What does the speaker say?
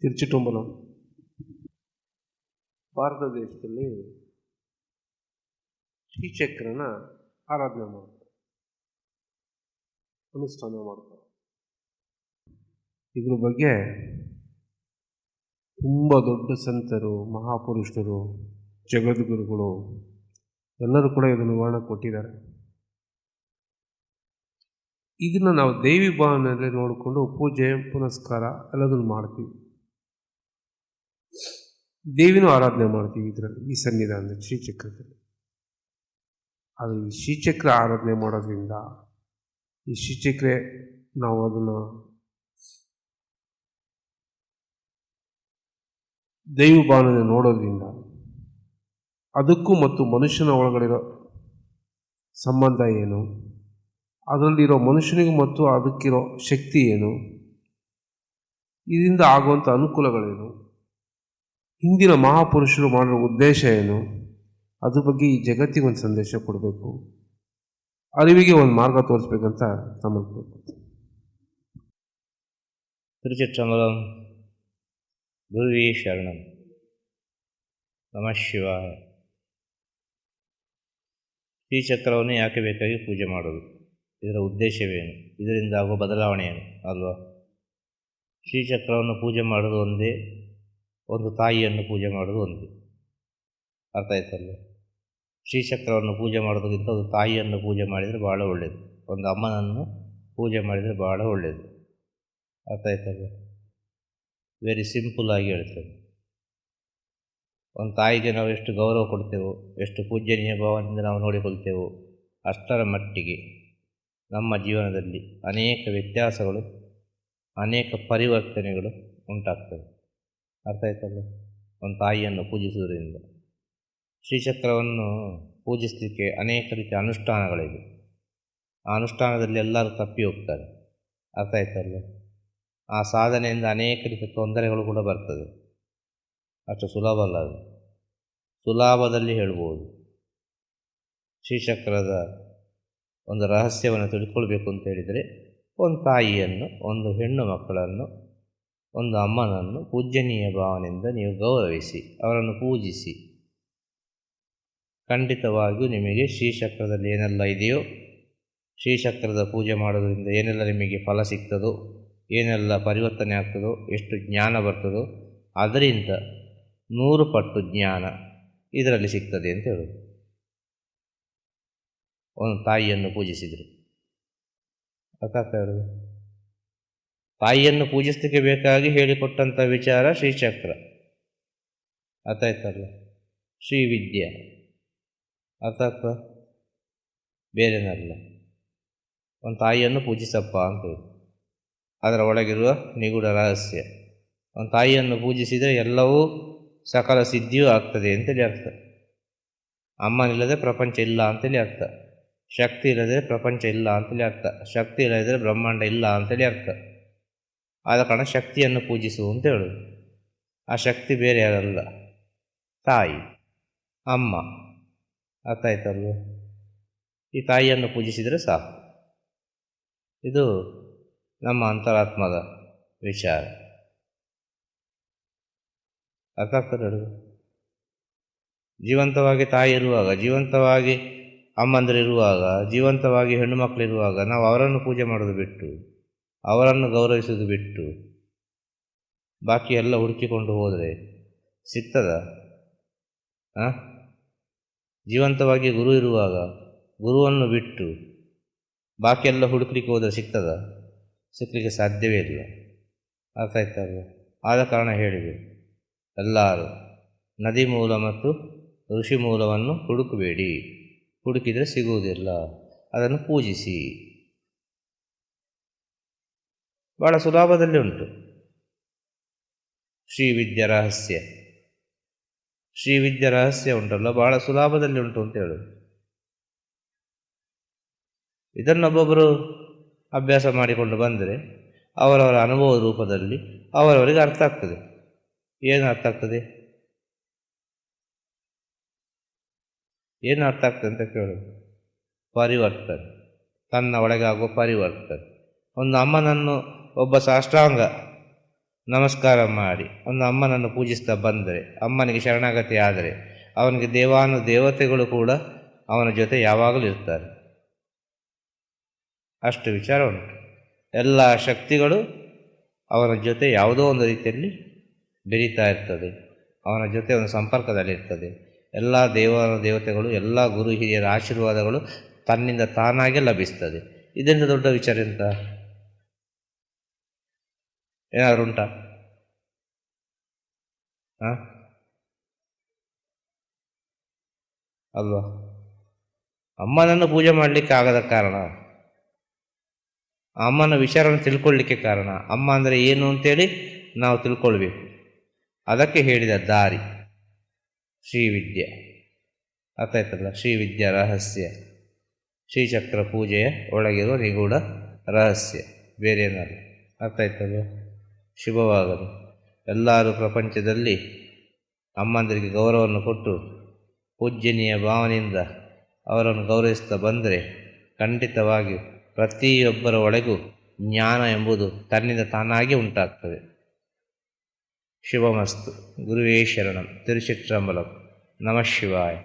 ತಿರುಚಿಟುಂಬಲಂ ಭಾರತ ದೇಶದಲ್ಲಿ ಶ್ರೀಚಕ್ರನ ಆರಾಧನೆ ಮಾಡ್ತಾರೆ. ಅನುಷ್ಠಾನ ಮಾಡ್ತಾರೆ. ಇದ್ರ ಬಗ್ಗೆ ತುಂಬ ದೊಡ್ಡ ಸಂತರು, ಮಹಾಪುರುಷರು, ಜಗದ್ಗುರುಗಳು ಎಲ್ಲರೂ ಕೂಡ ಇದನ್ನು ವಿವರಣೆ ಕೊಟ್ಟಿದ್ದಾರೆ. ಇದನ್ನು ನಾವು ದೇವಿ ಭಾವನೆಯಲ್ಲಿ ನೋಡಿಕೊಂಡು ಪೂಜೆ, ಪುನಸ್ಕಾರ ಎಲ್ಲದನ್ನು ಮಾಡ್ತೀವಿ. ದೇವಿನೂ ಆರಾಧನೆ ಮಾಡ್ತೀವಿ ಇದರಲ್ಲಿ, ಈ ಸನ್ನಿಧಾನದಲ್ಲಿ, ಶ್ರೀಚಕ್ರದಲ್ಲಿ. ಆದರೆ ಈ ಶ್ರೀಚಕ್ರ ಆರಾಧನೆ ಮಾಡೋದ್ರಿಂದ, ಈ ಶ್ರೀಚಕ್ರೆ ನಾವು ಅದನ್ನು ದೈವ ಭಾವನೆ ನೋಡೋದ್ರಿಂದ, ಅದಕ್ಕೂ ಮತ್ತು ಮನುಷ್ಯನ ಒಳಗಡೆರೋ ಸಂಬಂಧ ಏನು, ಅದರಲ್ಲಿರೋ ಮನುಷ್ಯನಿಗೂ ಮತ್ತು ಅದಕ್ಕಿರೋ ಶಕ್ತಿ ಏನು, ಇದರಿಂದ ಆಗುವಂಥ ಅನುಕೂಲಗಳೇನು ಹಿಂದಿನ ಮಹಾಪುರುಷರು ಮಾಡಿರೋ ಉದ್ದೇಶ ಏನು ಅದ್ರ ಬಗ್ಗೆ ಈ ಜಗತ್ತಿಗೆ ಒಂದು ಸಂದೇಶ ಕೊಡಬೇಕು ಅರಿವಿಗೆ ಒಂದು ಮಾರ್ಗ ತೋರಿಸ್ಬೇಕಂತ ತಮ್ಮಲ್ಲಿ திருச்சிற்றம்பலம் குருவே சரணம் ನಮಃ ಶಿವಾಯ ಶ್ರೀಚಕ್ರವನ್ನು ಯಾಕೆ ಬೇಕಾಗಿ ಪೂಜೆ ಮಾಡೋದು ಇದರ ಉದ್ದೇಶವೇನು ಇದರಿಂದ ಆಗುವ ಬದಲಾವಣೆ ಏನು ಅಲ್ವಾ ಶ್ರೀಚಕ್ರವನ್ನು ಪೂಜೆ ಮಾಡೋದು ಒಂದೇ ಒಂದು ತಾಯಿಯನ್ನು ಪೂಜೆ ಮಾಡೋದು ಒಂದು. ಅರ್ಥ ಆಯ್ತಲ್ಲ ಶ್ರೀಚಕ್ರವನ್ನು ಪೂಜೆ ಮಾಡೋದಕ್ಕಿಂತ ಒಂದು ತಾಯಿಯನ್ನು ಪೂಜೆ ಮಾಡಿದರೆ ಭಾಳ ಒಳ್ಳೆಯದು ಒಂದು ಅಮ್ಮನನ್ನು ಪೂಜೆ ಮಾಡಿದರೆ ಭಾಳ ಒಳ್ಳೆಯದು ಅರ್ಥ ಆಯ್ತಲ್ಲ ವೆರಿ ಸಿಂಪಲ್ ಆಗಿ ಹೇಳ್ತೇನೆ. ಒಂದು ತಾಯಿಗೆ ನಾವು ಎಷ್ಟು ಗೌರವ ಕೊಡ್ತೇವೋ, ಎಷ್ಟು ಪೂಜ್ಯನೀಯ ಭಾವನೆಯಿಂದ ನಾವು ನೋಡಿಕೊಳ್ತೇವೋ, ಅಷ್ಟರ ಮಟ್ಟಿಗೆ ನಮ್ಮ ಜೀವನದಲ್ಲಿ ಅನೇಕ ವ್ಯತ್ಯಾಸಗಳು, ಅನೇಕ ಪರಿವರ್ತನೆಗಳು ಉಂಟಾಗ್ತವೆ. ಅರ್ಥ ಆಯ್ತಲ್ಲ ಒಂದು ತಾಯಿಯನ್ನು ಪೂಜಿಸುವುದರಿಂದ. ಶ್ರೀಚಕ್ರವನ್ನು ಪೂಜಿಸಲಿಕ್ಕೆ ಅನೇಕ ರೀತಿಯ ಅನುಷ್ಠಾನಗಳಿವೆ. ಆ ಅನುಷ್ಠಾನದಲ್ಲಿ ಎಲ್ಲರೂ ತಪ್ಪಿ ಹೋಗ್ತಾರೆ. ಅರ್ಥ ಆಯ್ತಲ್ಲ ಆ ಸಾಧನೆಯಿಂದ ಅನೇಕ ರೀತಿಯ ತೊಂದರೆಗಳು ಕೂಡ ಬರ್ತದೆ. ಅಷ್ಟು ಸುಲಭ ಅಲ್ಲ ಅದು. ಸುಲಭದಲ್ಲಿ ಹೇಳ್ಬೋದು. ಶ್ರೀಚಕ್ರದ ಒಂದು ರಹಸ್ಯವನ್ನು ತಿಳ್ಕೊಳ್ಬೇಕು ಅಂತ ಹೇಳಿದರೆ, ಒಂದು ತಾಯಿಯನ್ನು, ಒಂದು ಹೆಣ್ಣು ಮಕ್ಕಳನ್ನು ಒಂದು ಅಮ್ಮನನ್ನು ಪೂಜ್ಯನೀಯ ಭಾವನೆಯಿಂದ ನೀವು ಗೌರವಿಸಿ, ಅವರನ್ನು ಪೂಜಿಸಿ. ಖಂಡಿತವಾಗಿಯೂ ನಿಮಗೆ ಶ್ರೀಚಕ್ರದಲ್ಲಿ ಏನೆಲ್ಲ ಇದೆಯೋ ಶ್ರೀಚಕ್ರದ ಪೂಜೆ ಮಾಡೋದರಿಂದ ಏನೆಲ್ಲ ನಿಮಗೆ ಫಲ ಸಿಗ್ತದೋ, ಏನೆಲ್ಲ ಪರಿವರ್ತನೆ ಆಗ್ತದೋ, ಎಷ್ಟು ಜ್ಞಾನ ಬರ್ತದೋ, ಅದರಿಂದ ನೂರು ಪಟ್ಟು ಜ್ಞಾನ ಇದರಲ್ಲಿ ಸಿಗ್ತದೆ ಅಂತ ಹೇಳೋದು. ಒಂದು ತಾಯಿಯನ್ನು ಪೂಜಿಸಿದರು. ಅರ್ಥಾಗ್ತಾ ಹೇಳೋದು ತಾಯಿಯನ್ನು ಪೂಜಿಸಲಿಕ್ಕೆ ಬೇಕಾಗಿ ಹೇಳಿಕೊಟ್ಟಂಥ ವಿಚಾರ ಶ್ರೀಚಕ್ರ ಅರ್ಥ ಆಯ್ತಲ್ಲ ಶ್ರೀವಿದ್ಯೆ. ಅರ್ಥ ಆಗ್ತಾ? ಬೇರೆನಲ್ಲ ಒಂದು ತಾಯಿಯನ್ನು ಪೂಜಿಸಪ್ಪ ಅಂತ ಅದರ ಒಳಗಿರುವ ನಿಗೂಢ ರಹಸ್ಯ. ಒಂದು ತಾಯಿಯನ್ನು ಪೂಜಿಸಿದರೆ ಎಲ್ಲವೂ ಸಕಲ ಸಿದ್ಧಿಯೂ ಆಗ್ತದೆ ಅಂತೇಳಿ ಅರ್ಥ. ಅಮ್ಮನಿಲ್ಲದೆ ಪ್ರಪಂಚ ಇಲ್ಲ ಅಂತೇಳಿ ಅರ್ಥ. ಶಕ್ತಿ ಇಲ್ಲದೆ ಪ್ರಪಂಚ ಇಲ್ಲ ಅಂತೇಳಿ ಅರ್ಥ. ಶಕ್ತಿ ಇಲ್ಲದಿದ್ದರೆ ಬ್ರಹ್ಮಾಂಡ ಇಲ್ಲ ಅಂತೇಳಿ ಅರ್ಥ. ಆದ ಕಾರಣ ಶಕ್ತಿಯನ್ನು ಪೂಜಿಸು ಅಂತ ಹೇಳೋದು. ಆ ಶಕ್ತಿ ಬೇರೆ ಯಾರಲ್ಲ. ತಾಯಿ, ಅಮ್ಮ. ಅರ್ಥ ಈ ತಾಯಿಯನ್ನು ಪೂಜಿಸಿದರೆ ಸಾಕು. ಇದು ನಮ್ಮ ಅಂತರಾತ್ಮದ ವಿಚಾರ. ಅರ್ಥ ಆಗ್ತದೆ ಜೀವಂತವಾಗಿ ತಾಯಿ ಇರುವಾಗ, ಜೀವಂತವಾಗಿ ಅಮ್ಮಂದಿರಿರುವಾಗ ಜೀವಂತವಾಗಿ ಹೆಣ್ಣು ಮಕ್ಕಳಿರುವಾಗ ನಾವು ಅವರನ್ನು ಪೂಜೆ ಮಾಡೋದು ಬಿಟ್ಟು ಅವರನ್ನು ಗೌರವಿಸುವುದು ಬಿಟ್ಟು ಬಾಕಿ ಎಲ್ಲ ಹುಡುಕಿಕೊಂಡು ಹೋದರೆ ಸಿಗ್ತದ? ಜೀವಂತವಾಗಿ ಗುರು ಇರುವಾಗ ಗುರುವನ್ನು ಬಿಟ್ಟು ಬಾಕಿ ಎಲ್ಲ ಹುಡುಕ್ಲಿಕ್ಕೆ ಹೋದರೆ ಸಿಗ್ತದ? ಸಿಕ್ಕಲಿಕ್ಕೆ ಸಾಧ್ಯವೇ ಇಲ್ಲ. ಅರ್ಥ ಆಯ್ತಲ್ವ ಆದ ಕಾರಣ ಹೇಳಿದೆ. ಎಲ್ಲರೂ ನದಿ ಮೂಲ ಮತ್ತು ಋಷಿ ಮೂಲವನ್ನು ಹುಡುಕಬೇಡಿ. ಹುಡುಕಿದರೆ ಸಿಗುವುದಿಲ್ಲ. ಅದನ್ನು ಪೂಜಿಸಿ. ಬಹಳ ಸುಲಭದಲ್ಲಿ ಉಂಟು. ಶ್ರೀವಿದ್ಯ ರಹಸ್ಯ. ಶ್ರೀವಿದ್ಯ ರಹಸ್ಯ ಉಂಟಲ್ಲ, ಬಹಳ ಸುಲಭದಲ್ಲಿ ಉಂಟು ಅಂತ ಹೇಳೋದು. ಇದನ್ನೊಬ್ಬೊಬ್ಬರು ಅಭ್ಯಾಸ ಮಾಡಿಕೊಂಡು ಬಂದರೆ ಅವರವರ ಅನುಭವ ರೂಪದಲ್ಲಿ ಅವರವರಿಗೆ ಅರ್ಥ ಆಗ್ತದೆ. ಏನು ಅರ್ಥ ಆಗ್ತದೆ? ಏನು ಅರ್ಥ ಆಗ್ತದೆ ಅಂತ ಕೇಳೋದು ಪರಿವರ್ತನೆ. ತನ್ನ ಒಳಗಾಗುವ ಪರಿವರ್ತನೆ. ಒಂದು ಅಮ್ಮನನ್ನು ಒಬ್ಬ ಸಾಷ್ಟಾಂಗ ನಮಸ್ಕಾರ ಮಾಡಿ, ಒಂದು ಅಮ್ಮನನ್ನು ಪೂಜಿಸ್ತಾ ಬಂದರೆ, ಅಮ್ಮನಿಗೆ ಶರಣಾಗತಿ ಆದರೆ, ಅವನಿಗೆ ದೇವಾನು ದೇವತೆಗಳು ಕೂಡ ಅವನ ಜೊತೆ ಯಾವಾಗಲೂ ಇರ್ತಾರೆ. ಅಷ್ಟು ವಿಚಾರ ಉಂಟು. ಎಲ್ಲ ಶಕ್ತಿಗಳು ಅವನ ಜೊತೆ ಯಾವುದೋ ಒಂದು ರೀತಿಯಲ್ಲಿ ಬೆರೀತಾ ಇರ್ತದೆ. ಅವನ ಜೊತೆ ಒಂದು ಸಂಪರ್ಕದಲ್ಲಿರ್ತದೆ ಎಲ್ಲ ದೇವ ದೇವತೆಗಳು, ಎಲ್ಲ ಗುರು ಹಿರಿಯರ ಆಶೀರ್ವಾದಗಳು ತನ್ನಿಂದ ತಾನಾಗೆ ಲಭಿಸ್ತದೆ. ಇದರಿಂದ ದೊಡ್ಡ ವಿಚಾರ ಎಂತ? ಏನಾದ್ರು ಉಂಟಾ? ಹಾಂ? ಅಲ್ವಾ? ಅಮ್ಮನನ್ನು ಪೂಜೆ ಮಾಡಲಿಕ್ಕೆ ಆಗದ ಕಾರಣ? ಅಮ್ಮನ ವಿಚಾರವನ್ನು ತಿಳ್ಕೊಳ್ಳಿಕ್ಕೆ ಕಾರಣ? ಅಮ್ಮ ಅಂದರೆ ಏನು ಅಂತೇಳಿ ನಾವು ತಿಳ್ಕೊಳ್ಬೇಕು. ಅದಕ್ಕೆ ಹೇಳಿದ ದಾರಿ. ಶ್ರೀವಿದ್ಯೆ. ಅರ್ಥಾಯ್ತಲ್ಲ ಶ್ರೀವಿದ್ಯಾ ರಹಸ್ಯ. ಶ್ರೀಚಕ್ರ ಪೂಜೆಯ ಒಳಗಿರುವ ನಿಗೂಢ ರಹಸ್ಯ. ಬೇರೆ ಏನಲ್ಲ. ಅರ್ಥ ಆಯ್ತಲ್ವ? ಶುಭವಾಗಲಿ ಎಲ್ಲರೂ ಪ್ರಪಂಚದಲ್ಲಿ ಅಮ್ಮಂದರಿಗೆ ಗೌರವವನ್ನು ಕೊಟ್ಟು ಪೂಜ್ಯನೀಯ ಭಾವನೆಯಿಂದ ಅವರನ್ನು ಗೌರವಿಸ್ತಾ ಬಂದರೆ ಖಂಡಿತವಾಗಿ ಪ್ರತಿಯೊಬ್ಬರ ಒಳಗೂ ಜ್ಞಾನ ಎಂಬುದು ತನ್ನಿಂದ ತಾನಾಗಿ ಉಂಟಾಗ್ತದೆ. ಶುಭಮಸ್ತು. ಗುರುವೇ ಶರಣಂ. ತಿರುಚಿತ್ರಂಬಲಂ. ನಮಃ ಶಿವಾಯ.